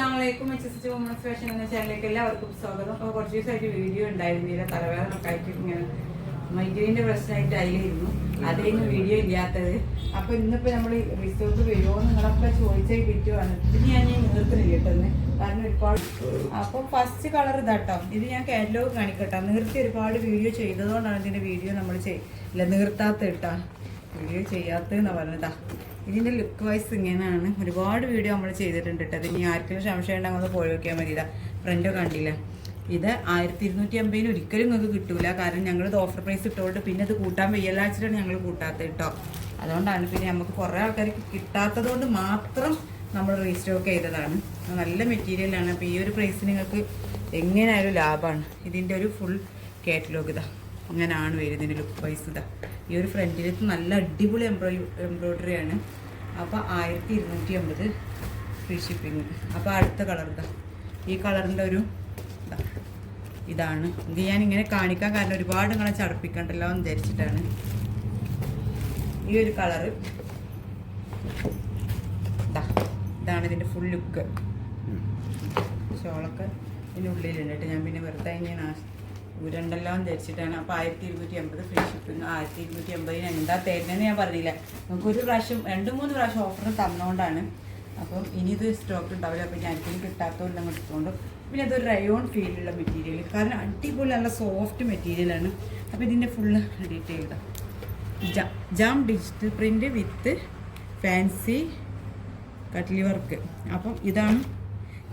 അസ്സാമലൈക്കും S women's fashion എന്ന ചാനലിലേക്ക് എല്ലാവർക്കും സ്വാഗതം. അപ്പോൾ കുറച്ച് ദിവസമായിട്ട് വീഡിയോ ഉണ്ടായിരുന്നില്ല തലവേദന ആയിട്ട് ഇങ്ങനെ മൈഗ്രൈന്റെ പ്രശ്നമായിട്ട് അതിലായിരുന്നു അതേന്ന് വീഡിയോ ഇല്ലാത്തത്. അപ്പോൾ ഇന്നിപ്പോൾ നമ്മൾ റിസോർട്ട് വരുമോ നിങ്ങളൊക്കെ ചോദിച്ചാൽ കിട്ടുവാണ് ഇത് ഞാൻ ഈ നീർത്തിന് കിട്ടുന്നത് കാരണം ഒരുപാട് അപ്പോൾ ഫസ്റ്റ് കളർ ഇതാട്ടോ. ഇത് ഞാൻ കാറ്റലോഗ് കാണിക്കട്ടോ. നീർത്തി ഒരുപാട് വീഡിയോ ചെയ്തതുകൊണ്ടാണ് ഇതിന്റെ വീഡിയോ നമ്മൾ ചെയ്യില്ല നീർത്താത്ത കേട്ടോ വീഡിയോ ചെയ്യാത്തതെന്നാണ് പറഞ്ഞതാ ഇതിന്റെ ലുക്ക് വൈസ് ഇങ്ങനെയാണ്. ഒരുപാട് വീഡിയോ നമ്മൾ ചെയ്തിട്ടുണ്ട് കേട്ടോ അതിന് ആർക്കെങ്കിലും സംശയം ഉണ്ടെങ്കിൽ ഒന്ന് പോയി നോക്കിയാൽ മതി ഇതാ ഫ്രണ്ടോ കണ്ടില്ല. ഇത് ആയിരത്തി ഇരുന്നൂറ്റി അമ്പതിന് ഒരിക്കലും നിങ്ങൾക്ക് കിട്ടൂല. കാരണം ഞങ്ങൾ ഇത് ഓഫർ പ്രൈസ് ഇട്ടുകൊണ്ട് പിന്നെ അത് കൂട്ടാൻ വയ്യല്ലാച്ചിട്ടാണ് ഞങ്ങൾ കൂട്ടാത്തത് കേട്ടോ അതുകൊണ്ടാണ് പിന്നെ നമുക്ക് കുറേ ആൾക്കാർക്ക് കിട്ടാത്തത് കൊണ്ട് മാത്രം നമ്മൾ റീസ്റ്റോക്ക് ചെയ്തതാണ്. നല്ല മെറ്റീരിയലാണ് അപ്പോൾ ഈ ഒരു പ്രൈസ് നിങ്ങൾക്ക് എങ്ങനെയായാലും ലാഭമാണ് ഇതിന്റെ ഒരു ഫുൾ കാറ്റലോഗ് ഇതാ. അങ്ങനെയാണ് വരുന്നതിന്റെ ലുക്ക് വൈസ് ഇതാ. ഈ ഒരു ഫ്രണ്ടിലേക്ക് നല്ല അടിപൊളി എംബ്രോയി എംബ്രോയിഡറി ആണ്. അപ്പോൾ ആയിരത്തി ഇരുന്നൂറ്റി അമ്പത് ഫ്രീ ഷിപ്പിംഗ് അപ്പോൾ അടുത്ത കളർ ഇതാ. ഈ കളറിന്റെ ഒരു ഇതാണ്. ഇത് ഞാൻ ഇങ്ങനെ കാണിക്കാൻ കാരണം ഒരുപാട് നിങ്ങളെ ചടപ്പിക്കണ്ടല്ലോ എന്ന് ധരിച്ചിട്ടാണ് ഈ ഒരു കളറ് ഇതാ. ഇതാണ് ഇതിന്റെ ഫുൾ ലുക്ക് ഷോളൊക്കെ ഇതിന്റെ ഉള്ളിലുണ്ട് കേട്ടോ. ഞാൻ പിന്നെ വെറുതെ ഇങ്ങനെ ഉരണ്ടല്ലോ എന്ന് ധരിച്ചിട്ടാണ് അപ്പോൾ ആയിരത്തി ഇരുന്നൂറ്റി അമ്പത് ഫ്രീ ഷിപ്പിംഗ് ആയിരത്തി ഇരുന്നൂറ്റി അമ്പതിന് എന്താ തരുന്നതെന്ന് ഞാൻ പറഞ്ഞില്ല. നമുക്ക് ഒരു പ്രാവശ്യം രണ്ട് മൂന്ന് പ്രാവശ്യം ഓഫർ തന്നുകൊണ്ടാണ് അപ്പം ഇനി ഇത് സ്റ്റോക്ക് ഉണ്ടാവില്ല. അപ്പോൾ ഞാൻ ആർക്കും കിട്ടാത്തതെല്ലാം എടുത്തുകൊണ്ട് പിന്നെ അതൊരു റയോൺ ഫീലുള്ള മെറ്റീരിയൽ കാരണം അടിപൊളി നല്ല സോഫ്റ്റ് മെറ്റീരിയലാണ് അപ്പോൾ ഇതിന്റെ full detail jam digital print with fancy കട്ട്ലി വർക്ക് അപ്പം ഇതാണ്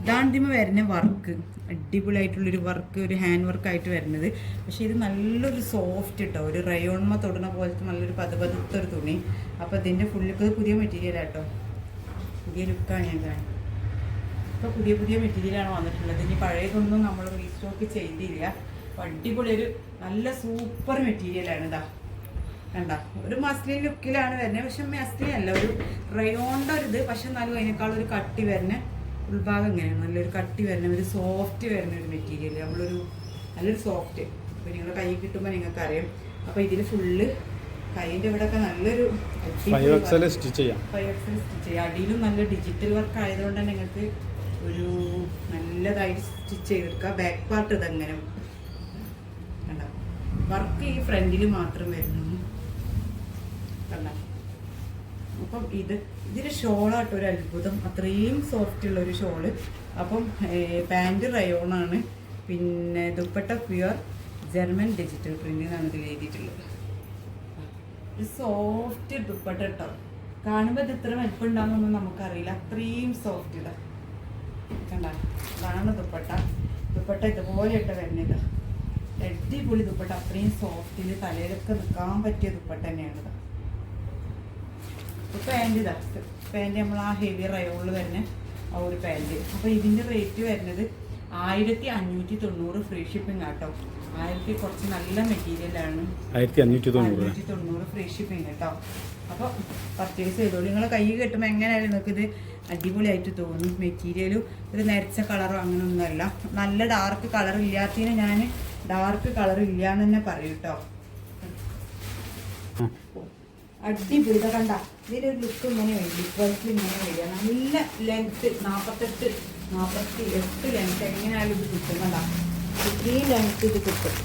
ഇതിമ വരുന്ന വർക്ക് അടിപൊളിയായിട്ടുള്ളൊരു വർക്ക് ഒരു ഹാൻഡ് വർക്കായിട്ട് വരുന്നത്. പക്ഷെ ഇത് നല്ലൊരു സോഫ്റ്റ് കേട്ടോ ഒരു റയോൺമ തൊടുന്ന പോലത്തെ നല്ലൊരു പതുപതുത്തൊരു തുണി. അപ്പോൾ ഇതിന്റെ ഫുള്ളിക്ക് പുതിയ മെറ്റീരിയൽ ആട്ടോ. പുതിയ ലുക്കാണ് ഞാൻ കാണുന്നത് ഇപ്പോൾ പുതിയ പുതിയ മെറ്റീരിയലാണ് വന്നിട്ടുള്ളത്. ഇനി പഴയതൊന്നും നമ്മൾ റീസ്റ്റോക്ക് ചെയ്തില്ല. അടിപൊളി ഒരു നല്ല സൂപ്പർ മെറ്റീരിയലാണ് ഇതാ. കണ്ട? ഒരു മസ്ലിൻ ലുക്കിലാണ് വരുന്നത്. പക്ഷെ മസ്ലിൻ അല്ല ഒരു റയോണിന്റെ ഒരു ഇത്. പക്ഷെ എന്നാലും അതിനേക്കാൾ ഒരു കട്ടി വരുന്ന ഉൾഭാഗം ഇങ്ങനെയാണ് നല്ലൊരു കട്ടി വരുന്ന ഒരു സോഫ്റ്റ് വരുന്ന ഒരു മെറ്റീരിയൽ നമ്മളൊരു നല്ലൊരു സോഫ്റ്റ് അപ്പോൾ നിങ്ങൾ കൈ കിട്ടുമ്പോൾ നിങ്ങൾക്ക് അറിയാം അപ്പോൾ ഇതിൽ ഫുള്ള് കൈന്റെ ഇവിടെയൊക്കെ നല്ലൊരു ഫൈവ് എക്സൽ സ്റ്റിച്ച് ചെയ്യാം. ഫൈവ് എക്സൽ സ്റ്റിച്ച് ചെയ്യാം. അടിയിലും നല്ല ഡിജിറ്റൽ വർക്ക് ആയതുകൊണ്ട് തന്നെ നിങ്ങൾക്ക് ഒരു നല്ലതായിട്ട് സ്റ്റിച്ച് ചെയ്തെടുക്കുക ബാക്ക് പാർട്ട് ഇതങ്ങനെ. കണ്ട? വർക്ക് ഈ ഫ്രണ്ടിൽ മാത്രം വരുന്നു കണ്ട? അപ്പം ഇത് ഇതിന് ഷോളാട്ടോ ഒരു അത്ഭുതം. അത്രയും സോഫ്റ്റ് ഉള്ള ഒരു ഷോൾ. അപ്പം പാന്റ് റയോണാണ് പിന്നെ dupatta pure German digital print എന്നാണ് ഇതിൽ എഴുതിയിട്ടുള്ളത്. ഒരു സോഫ്റ്റ് ദുപ്പട്ട കേട്ടോ കാണുമ്പോൾ ഇത് ഇത്ര വലിപ്പുണ്ടാകുന്നൊന്നും നമുക്കറിയില്ല. അത്രയും സോഫ്റ്റ് ഇതാ. കണ്ട? അതാണ് ദുപ്പട്ട. ദുപ്പട്ട ഇതുപോലെ ഇട്ട വരുന്നത്. അടിപൊളി ദുപ്പട്ട. അത്രയും സോഫ്റ്റിൽ തലയിലൊക്കെ നിൽക്കാൻ പറ്റിയ ദുപ്പട്ട തന്നെയാണ് ഇതാ പാന്റ് ഇതാ. പാന്റ് നമ്മൾ ആ ഹെവി റയോളിൽ തന്നെ ആ ഒരു പാന്റ് അപ്പോൾ ഇതിന്റെ റേറ്റ് വരുന്നത് ആയിരത്തി അഞ്ഞൂറ്റി തൊണ്ണൂറ് ഫ്രീ ഷിപ്പിംഗ് ആട്ടോ. ആയിരത്തി കുറച്ച് നല്ല മെറ്റീരിയലാണ് ആയിരത്തി അഞ്ഞൂറ്റി തൊണ്ണൂറ് അഞ്ഞൂറ്റി തൊണ്ണൂറ് ഫ്രീ ഷിപ്പിംഗ് കേട്ടോ അപ്പോൾ പർച്ചേസ് ചെയ്തോളൂ. നിങ്ങളെ കൈ കെട്ടുമ്പോൾ എങ്ങനെയായാലും നിങ്ങൾക്ക് ഇത് അടിപൊളിയായിട്ട് തോന്നും. മെറ്റീരിയലും ഒരു നരച്ച കളറോ അങ്ങനെയൊന്നുമല്ല നല്ല ഡാർക്ക് കളർ ഇല്ലാത്തതിന് ഞാൻ ഡാർക്ക് കളർ ഇല്ല എന്ന് തന്നെ പറയും കേട്ടോ അടിപൊളി. കണ്ട ഇതിന്റെ ഒരു ലുക്ക് ഇങ്ങനെ വേണ്ടി വൈസിൽ ഇങ്ങനെ വരിക. നല്ല ലെങ്ത് നാൽപ്പത്തെട്ട് നാൽപ്പത്തി എട്ട് ലെങ്ത്ത് എങ്ങനെയായാലും ഇത് കിട്ടും കണ്ട. ഇത്രയും ലെങ്ത്ത് ഇത് കിട്ടും.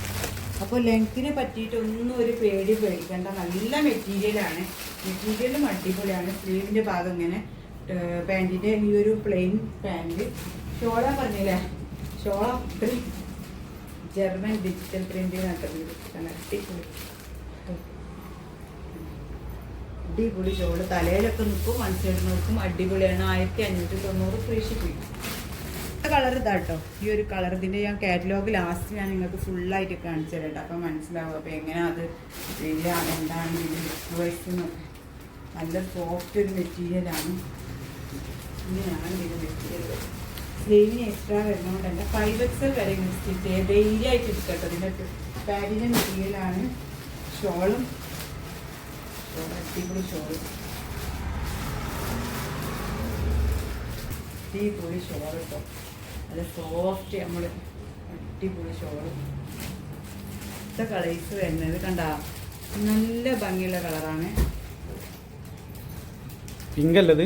അപ്പോൾ ലെങ്ത്തിനെ പറ്റിയിട്ടൊന്നും ഒരു പേടി പേടിക്കേണ്ട. നല്ല മെറ്റീരിയലാണ് മെറ്റീരിയലും അടിപൊളിയാണ്. സ്ലീവിന്റെ ഭാഗം ഇങ്ങനെ പാന്റിന്റെ ഈ ഒരു പ്ലെയിൻ പാന്റ് ഷോള പറഞ്ഞില്ലേ? ഷോള അത്രയും ജർമ്മൻ ഡിജിറ്റൽ പ്രിന്റ് അടിപൊളി. അടിപൊളി ചോൾ തലയിലൊക്കെ നിൽക്കും മനസ്സിലിടുന്നവർക്കും അടിപൊളിയാണ്. ആയിരത്തി അഞ്ഞൂറ്റി തൊണ്ണൂറ് ഫ്രീ കളർ ഇതാട്ടോ ഈ ഒരു കളർ ഇതിന്റെ ഞാൻ കാറ്റലോഗ് ലാസ്റ്റ് ഞാൻ നിങ്ങൾക്ക് ഫുള്ളായിട്ട് കാണിച്ചു തരാം അപ്പം മനസ്സിലാവും. അപ്പോൾ എങ്ങനെയാ അത് ചെയ്യാം എന്താണ് ഇത് വൈസ് എന്നൊക്കെ നല്ല സോഫ്റ്റ് ഒരു മെറ്റീരിയലാണ് ഇങ്ങനെയാണ് ഇതിന്റെ മെറ്റീരിയൽ സ്ലീവിന് എക്സ്ട്രാ വരുന്നതുകൊണ്ട് തന്നെ ഫൈവ് എക്സൽ വരെ സ്റ്റിച്ച് ചെയ്യുക ഡെയിലി ആയിട്ട് എടുക്കട്ടോ ഇതിന്റെ പാരിന്റെ മെറ്റീരിയലാണ് ഷോളും അടിപൊളി ഷോൾ അടിപൊളി ഷോൾ കേട്ടോ നല്ല സോഫ്റ്റ് നമ്മൾ അടിപൊളി ഷോൾ ഇത്ത കളേഴ്സ് വരുന്നത് കണ്ട നല്ല ഭംഗിയുള്ള കളറാണ് പിങ്ക് അല്ലത്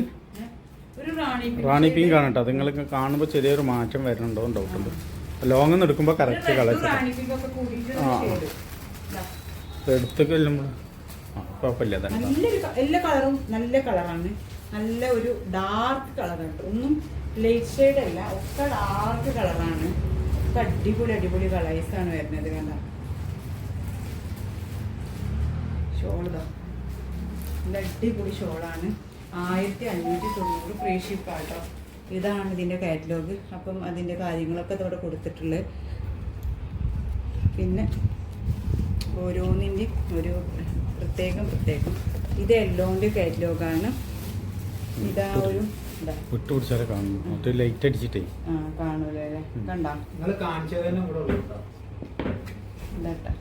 റാണി പിങ്ക്. ആണ് കേട്ടോ നിങ്ങൾക്ക് കാണുമ്പോൾ ചെറിയൊരു മാറ്റം വരുന്നുണ്ടോ ഡൗട്ട് ഉണ്ട്. ലോങ് നിന്ന് എടുക്കുമ്പോൾ കറക്റ്റ് കളക്ട് കളർ എടുത്തു ഉം കുഴപ്പമില്ല നല്ലൊരു എല്ലാ കളറും നല്ല കളറാണ്. നല്ല ഒരു ഡാർക്ക് കളറാണ് ഒന്നും ലൈറ്റ് ഷെയ്ഡ് അല്ല ഒക്കെ ഡാർക്ക് കളറാണ് ഒക്കെ അടിപൊളി അടിപൊളി ആണ് വരുന്നത് കണ്ട. ഷോളിതാ നല്ല അടിപൊളി ഷോളാണ് ആയിരത്തി അഞ്ഞൂറ്റി തൊണ്ണൂറ് ഫ്രീ ഷിപ്പ് ആട്ടോ ഇതാണ് ഇതിന്റെ കാറ്റലോഗ് അപ്പം അതിന്റെ കാര്യങ്ങളൊക്കെ ഇതവിടെ കൊടുത്തിട്ടുള്ളത്. പിന്നെ ഓരോന്നിന്റെയും ഒരു പ്രത്യേകം പ്രത്യേകം. ഇത് എല്ലോന്റെ കാറ്റലോഗാണ്. ഇതാ ഒരു കാണുന്നു മറ്റേ ലൈറ്റ് അടിച്ചിട്ടേ. ആ കാണൂല കണ്ടോ? ഇതാട്ടാ.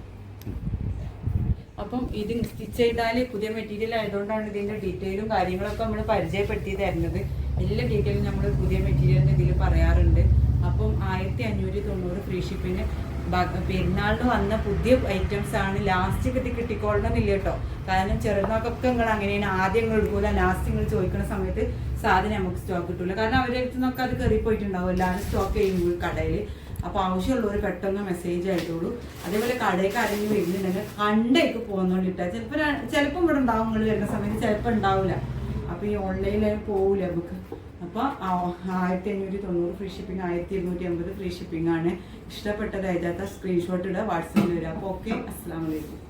അപ്പം ഇത് സ്റ്റിച്ച് ചെയ്താൽ പുതിയ മെറ്റീരിയൽ ആയതുകൊണ്ടാണ് ഇതിന്റെ ഡീറ്റെയിലും കാര്യങ്ങളൊക്കെ നമ്മൾ പരിചയപ്പെടുത്തി തരുന്നത് എല്ലാ ഡീറ്റെയിലും നമ്മൾ പുതിയ മെറ്റീരിയലിന് ഇതിൽ പറയാറുണ്ട്. അപ്പം ആയിരത്തി അഞ്ഞൂറ്റി തൊണ്ണൂറ് ഫ്രീ ഷിപ്പിന് പെരുന്നാളിന് വന്ന പുതിയ ഐറ്റംസ് ആണ് ലാസ്റ്റ് കിട്ടി കിട്ടിക്കൊള്ളണമെന്നില്ല കേട്ടോ. കാരണം ചെറുതാക്കൊക്കെ നിങ്ങൾ അങ്ങനെയാണ്. ആദ്യം നിങ്ങൾ എടുക്കൂല ലാസ്റ്റ് നിങ്ങൾ ചോദിക്കുന്ന സമയത്ത് സാധനം നമുക്ക് സ്റ്റോക്ക് കിട്ടൂല. കാരണം അവരുടെ അടുത്ത് നിന്നൊക്കെ അത് കയറി പോയിട്ടുണ്ടാവും എല്ലാവരും സ്റ്റോക്ക് ചെയ്യുമ്പോൾ കടയിൽ അപ്പോൾ ആവശ്യമുള്ളവർ പെട്ടെന്ന് മെസ്സേജ് ആയിട്ടുള്ളൂ അതേപോലെ കടയിൽ ആരെങ്കിലും വരുന്നുണ്ടെങ്കിൽ കണ്ടേക്ക് പോകുന്നോണ്ടിട്ടാ ചിലപ്പോൾ ചിലപ്പോൾ ഇവിടെ ഉണ്ടാവും. നിങ്ങൾ വരുന്ന സമയത്ത് ചിലപ്പോൾ ഉണ്ടാവില്ല അപ്പോൾ ഈ ഓൺലൈനിൽ പോവില്ല നമുക്ക്. അപ്പോൾ ആയിരത്തി അഞ്ഞൂറ്റി തൊണ്ണൂറ് ഫ്രീ ഷിപ്പിംഗ് ആയിരത്തി ഇരുന്നൂറ്റി അമ്പത് ഫ്രീ ഷിപ്പിംഗ് ആണ്. ഇഷ്ടപ്പെട്ടത് അയച്ചാത്ത സ്ക്രീൻഷോട്ട് ഇടുക വാട്സപ്പിൽ വരിക. അപ്പോൾ ഓക്കെ അസ്സാം വലൈക്കും